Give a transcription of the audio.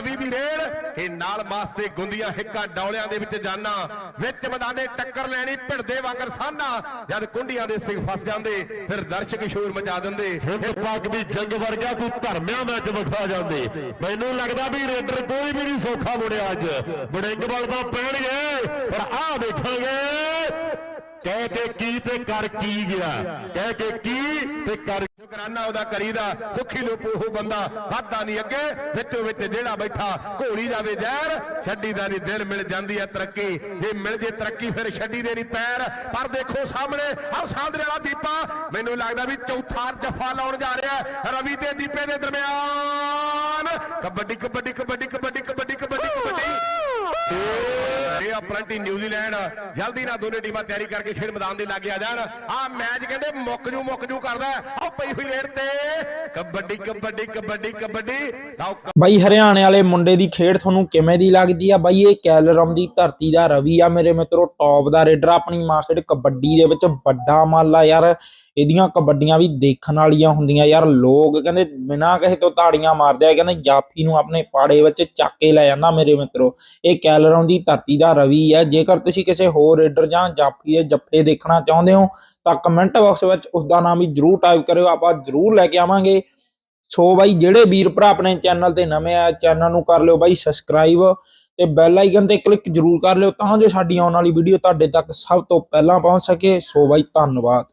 ਰਵੀ ਦੀ raid ਇਹ ਨਾਲ ਮਾਸ ਦੇ ਗੁੰਦੀਆਂ ਹਿੱਕਾਂ ਡੌਲਿਆਂ ਦੇ ਵਿੱਚ ਜਾਣਾ ਵਿੱਚ ਮੈਦਾਨੇ ਟੱਕਰ ਲੈਣੀ ਭਿੜਦੇ ਵਾਂਗਰ ਸਾਨਾ। ਜਦ ਕੁੰਡੀਆਂ ਦੇ ਸਿੰਘ ਫਸ ਜਾਂਦੇ ਫਿਰ ਦਰਸ਼ਕ ਸ਼ੋਰ ਮਚਾ ਦਿੰਦੇ। ਹਿੰਦ ਪਾਕ ਦੀ ਜੰਗ ਵਰਗਾ ਕੋਈ ਧਰਮਿਆਂ ਮੈਚ ਵਿਖਾ ਜਾਂਦੇ। ਮੈਨੂੰ ਲੱਗਦਾ ਵੀ ਰੇਡਰ ਕੋਈ ਵੀ ਨਹੀਂ ਸੌਖਾ ਮੁੜਿਆ ਅੱਜ। ਬੜਿੰਗ ਬਲ ਤਾਂ ਪੈਣਗੇ ਪਰ ਆਹ ਦੇਖਾਂਗੇ ਕਹਿ ਕੇ ਕੀ ਤੇ ਕਰ ਕੀ ਗਿਆ। ਕਹਿ ਕੇ ਕੀ ਤੇ ਕਰ ਸ਼ੁਕਰਾਨਾ ਉਹਦਾ ਕਰੀਦਾ, ਸੁਖੀ ਲੋਪ ਉਹ ਬੰਦਾ ਵਾਧਾ ਨਹੀਂ ਅੱਗੇ, ਵਿੱਚੋਂ ਵਿੱਚ ਜਿਹੜਾ ਬੈਠਾ, ਘੋੜੀ ਜਾਵੇ ਜ਼ਹਿਰ, ਛੱਡੀ ਦਾ ਨਹੀਂ ਦਿਲ ਮਿਲ ਜਾਂਦੀ ਹੈ ਤਰੱਕੀ। ਜੇ ਮਿਲ ਜੇ ਤਰੱਕੀ, ਫਿਰ ਛੱਡੀ ਦੇ ਨਹੀਂ ਪੈਰ। ਪਰ ਦੇਖੋ ਸਾਹਮਣੇ ਆਹ ਸਾਹਮਣੇ ਵਾਲਾ ਦੀਪਾ, ਮੈਨੂੰ ਲੱਗਦਾ ਵੀ ਚੌਥਾ ਜਫਾ ਲਾਉਣ ਜਾ ਰਿਹਾ ਰਵੀ ਤੇ ਦੀਪੇ ਦੇ ਦਰਮਿਆਨ। ਕਬੱਡੀ ਕਬੱਡੀ ਕਬੱਡੀ ਕਬੱਡੀ ਇਹ ਆਪਰੰਟੀ ਨਿਊਜ਼ੀਲੈਂਡ ਜਲਦੀ ਨਾਲ ਦੋਨੇ ਟੀਮਾਂ ਤਿਆਰੀ ਕਰਕੇ ਖੇਡ ਮੈਦਾਨ ਦੇ ਲਾਗੇ ਆ ਜਾਣ। ਆ ਮੈਚ ਕਹਿੰਦੇ ਮੁੱਕ ਜੂ ਮੁੱਕ ਜੂ ਕਰਦਾ। ਆ ਪਈ ਹੋਈ ਰੇਡ ਤੇ ਕਬੱਡੀ ਕਬੱਡੀ ਕਬੱਡੀ ਕਬੱਡੀ। ਲਓ ਬਾਈ, ਹਰਿਆਣੇ ਵਾਲੇ ਮੁੰਡੇ ਦੀ ਖੇਡ ਤੁਹਾਨੂੰ ਕਿਵੇਂ ਦੀ ਲੱਗਦੀ ਆ? ਬਾਈ, ਇਹ ਕੈਲਰਮ ਦੀ ਧਰਤੀ ਦਾ ਰਵੀ ਆ ਮੇਰੇ ਮਿੱਤਰੋ ਟੌਪ ਦਾ ਰੇਡਰ ਆਪਣੀ ਮਾਂ ਖੇਡ ਕਬੱਡੀ ਦੇ ਵਿੱਚ ਵੱਡਾ ਮੱਲ ਯਾਰ। ਇਹਦੀਆਂ ਕਬੱਡੀਆਂ ਵੀ ਦੇਖਣ ਵਾਲੀਆਂ ਹੁੰਦੀਆਂ ਯਾਰ। ਲੋਕ ਕਹਿੰਦੇ ਬਿਨਾਂ ਕਿਸੇ ਤੋਂ ਤਾੜੀਆਂ ਮਾਰਦੇ ਆ। ਕਹਿੰਦੇ ਜਾਫੀ ਨੂੰ ਆਪਣੇ ਪਾੜੇ ਵਿੱਚ ਚੱਕ ਕੇ ਲੈ ਜਾਂਦਾ ਮੇਰੇ ਮਿੱਤਰੋ। ਇਹ ਕੈਲਰਮ ਦੀ ਧਰਤੀ ਦਾ ਰਵੀ ਹੈ ਜੇਕਰ ਤੁਸੀਂ ਕਿਸੇ ਹੋਰ ਰੇਡਰ ਜਾਂ ਜਾਫੀ ਦੇ ਜੱਫੇ ਦੇਖਣਾ ਚਾਹੁੰਦੇ ਹੋ ਤਾਂ ਕਮੈਂਟ ਬਾਕਸ ਵਿੱਚ ਉਸ ਦਾ ਨਾਮ ਵੀ ਜਰੂਰ ਟਾਈਪ ਕਰਿਓ, ਆਪਾਂ ਜਰੂਰ ਲੈ ਕੇ ਆਵਾਂਗੇ। ਸੋ ਬਾਈ, ਜਿਹੜੇ ਵੀਰ ਭਰਾ ਆਪਣੇ ਚੈਨਲ ਤੇ ਨਵੇਂ ਆ ਚੈਨਲ ਨੂੰ ਕਰ ਲਿਓ ਬਾਈ ਸਬਸਕ੍ਰਾਈਬ ਤੇ ਬੈਲ ਆਈਕਨ ਤੇ ਕਲਿੱਕ ਜਰੂਰ ਕਰ ਲਿਓ ਤਾਂ ਜੋ ਸਾਡੀ ਆਉਣ ਵਾਲੀ ਵੀਡੀਓ ਤੁਹਾਡੇ ਤੱਕ ਸਭ ਤੋਂ ਪਹਿਲਾਂ ਪਹੁੰਚ ਸਕੇ। ਸੋ ਬਾਈ, ਧੰਨਵਾਦ।